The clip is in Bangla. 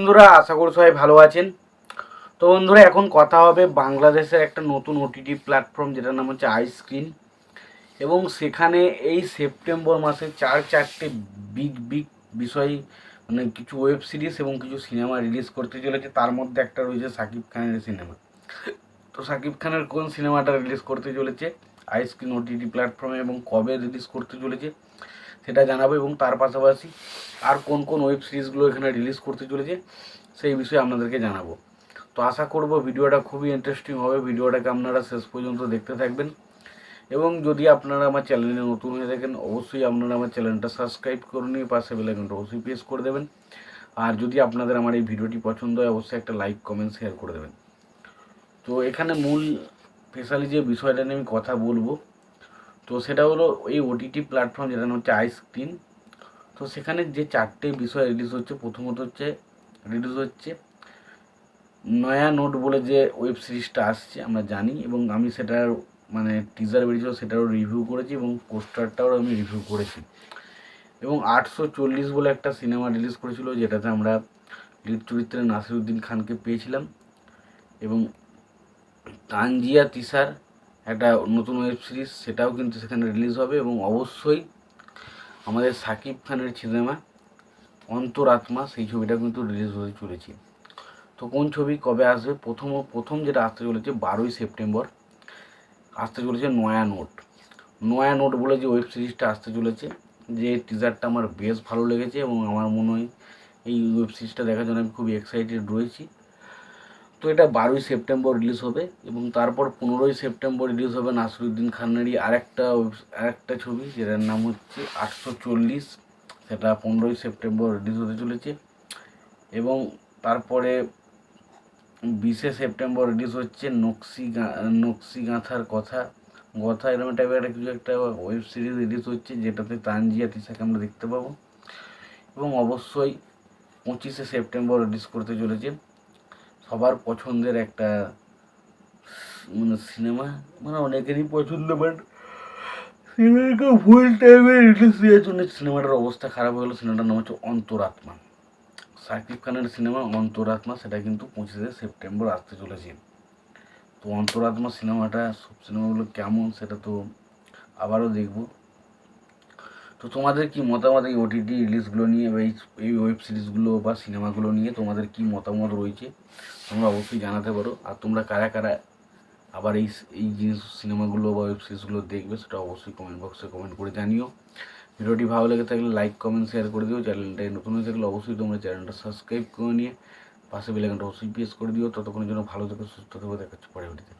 বন্ধুরা, আশা করি সবাই ভালো আছেন। তো বন্ধুরা, এখন কথা হবে বাংলাদেশের একটা নতুন ওটিটি প্ল্যাটফর্ম যেটার নাম হচ্ছে আইস্ক্রিন এবং সেখানে এই সেপ্টেম্বর মাসে চার চারটে বিগ বিগ বিষয় মানে কিছু ওয়েব সিরিজ এবং কিছু সিনেমা রিলিজ করতে চলেছে। তার মধ্যে একটা রয়েছে সাকিব খানের সিনেমা তো সাকিব খানের কোন সিনেমাটা রিলিজ করতে চলেছে? আইস্ক্রিন ওটিটি প্ল্যাটফর্মে এবং কবে রিলিজ করতে চলেছে? সেটা জানাব এবং তার পাশাপাশি আর কোন কোন ওয়েব সিরিজগুলো এখানে রিলিজ করতে চলেছে, সেই বিষয়ে আপনাদেরকে জানাব। তো আশা করব ভিডিওটা খুবই ইন্টারেস্টিং হবে, ভিডিওটাকে আপনারা শেষ পর্যন্ত দেখতে থাকবেন। এবং যদি আপনারা আমার চ্যানেলে নতুন হয়ে থাকেন, অবশ্যই আপনারা আমার চ্যানেলটা সাবস্ক্রাইব করে নিয়ে পাশে বেলাইকনটা অবশ্যই প্রেস করে দেবেন। আর যদি আপনাদের আমার এই ভিডিওটি পছন্দ হয়, অবশ্যই একটা লাইক কমেন্ট শেয়ার করে দেবেন। তো এখানে মূল স্পেশালি যে বিষয়টা নিয়ে আমি কথা বলব তো সেটা হলো এই ওটিটি প্ল্যাটফর্ম যেটা হচ্ছে আইস্ক্রিন তো সেখানে যে চারটে বিষয় রিলিজ হচ্ছে, প্রথমত হচ্ছে রিলিজ হচ্ছে নয়া নোট বলে যে ওয়েব সিরিজটা আসছে, আমরা জানি এবং আমি সেটার মানে টিজার বেরিয়েছিল, সেটারও রিভিউ করেছি এবং পোস্টারটাও আমি রিভিউ করেছি। এবং আটশো চল্লিশ বলে একটা সিনেমা রিলিজ করেছিল, যেটাতে আমরা লিড চরিত্রে নাসিরুদ্দিন খানকে পেয়েছিলাম এবং তানজিয়া তিসার একটা নতুন ওয়েব সিরিজ সেটাও কিন্তু সেখানে রিলিজ হবে এবং অবশ্যই আমাদের সাকিব খানের সিনেমা অন্তরাত্মা, সেই ছবিটা কিন্তু রিলিজ হতে চলেছে। তো কোন ছবি কবে আসবে? প্রথম প্রথম যেটা আসতে চলেছে বারোই সেপ্টেম্বর, আসতে চলেছে নয়া নোট। নয়া নোট বলে যে ওয়েব সিরিজটা আসতে চলেছে, যে টিজারটা আমার বেশ ভালো লেগেছে এবং আমার মনে হয় এই ওয়েব সিরিজটা দেখার জন্য আমি খুবই এক্সাইটেড রয়েছি। তো এটা বারোই সেপ্টেম্বর রিলিজ হবে এবং তারপর পনেরোই সেপ্টেম্বর রিলিজ হবে নাসরুদ্দিন খানেরই আরেকটা আরেকটা ছবি যেটার নাম হচ্ছে আটশো চল্লিশ। সেটা পনেরোই সেপ্টেম্বর রিলিজ হতে চলেছে এবং তারপরে বিশে সেপ্টেম্বর রিলিজ হচ্ছে নকশি গা- নকশি গাঁথার কথা। কথা এরকম টাইপের একটা কিছু একটা ওয়েব সিরিজ রিলিজ হচ্ছে যেটাতে তানজিয়া তিসাকে আমরা দেখতে পাবো। এবং অবশ্যই পঁচিশে সেপ্টেম্বর রিলিজ করতে চলেছে। সবার পছন্দের একটা মানে সিনেমা মানে অনেকেরই পছন্দ বাট সিনেমাকে ফুল টাইমে রিলিজ দেওয়ার জন্য সিনেমাটার অবস্থা খারাপ হয়ে গেলো, সিনেমাটার নাম হচ্ছে অন্তরাত্মা। সাকিব খানের সিনেমা অন্তরাত্মা, সেটা কিন্তু পঁচিশে সেপ্টেম্বর আসতে চলেছে। তো অন্তরাত্মা সিনেমাটা, সব সিনেমাগুলো কেমন, সেটা তো আবারও দেখব। তো তোমাদের কি মতামত এই ওটিটি রিলিজগুলো নিয়ে বা এই ওয়েব সিরিজগুলো বা সিনেমাগুলো নিয়ে তোমাদের কি মতামত রয়েছে? তোমরা অবশ্যই জানাতে পারো। আর তোমরা কারা কারা আবার এই এই জিনিস সিনেমাগুলো বা ওয়েব সিরিজগুলো দেখবে সেটা অবশ্যই কমেন্ট বক্সে কমেন্ট করে জানিও। ভিডিওটি ভালো লেগে থাকলে লাইক কমেন্ট শেয়ার করে দিও। চ্যানেলটায় নতুন হয়ে থাকলে অবশ্যই তোমরা চ্যানেলটা সাবস্ক্রাইব করে নিয়ে পাশে বেলাকানটা অবশ্যই প্রেস করে দিও। ততক্ষণের জন্য ভালো থেকো, সুস্থ থেকো। দেখাচ্ছে পরে ভিডিওতে